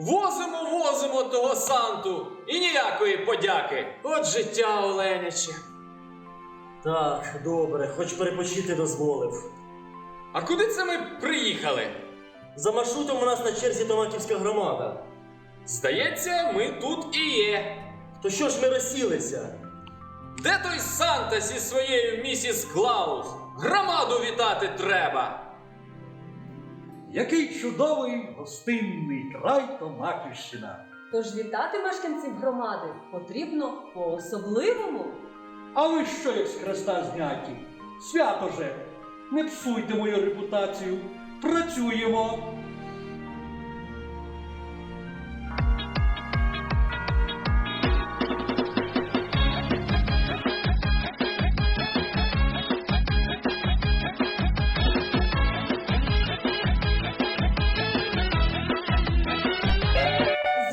Возимо, возимо того Санту і ніякої подяки. От життя Оленяче. Так, добре, хоч перепочити дозволив. А куди це ми приїхали? За маршрутом у нас на черзі Томаківська громада. Здається, ми тут і є. То що ж ми розсілися? Де той Санта зі своєю місіс Клаус? Громаду вітати треба. Який чудовий гостинний край Томаківщина. Тож вітати мешканців громади потрібно по-особливому. А ви що як з хреста зняті? Свято же! Не псуйте мою репутацію. Працюємо.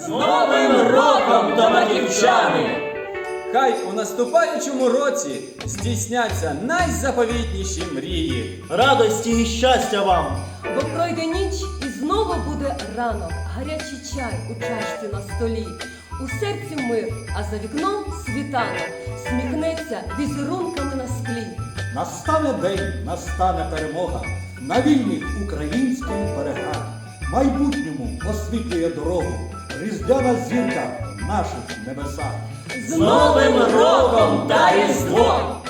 З Новим роком, томаківчани! Хай у наступаючому році здійсняться найзаповітніші мрії. Радості і щастя вам! Бо пройде ніч і знову буде ранок, гарячий чай у чашці на столі. У серці мир, а за вікном світанок сміхнеться візерунками на склі. Настане день, настане перемога на вільних українських берегах. Майбутньому освітлює дорогу. Різдвяна зірка в наших небесах. З Новим роком та Різдвом!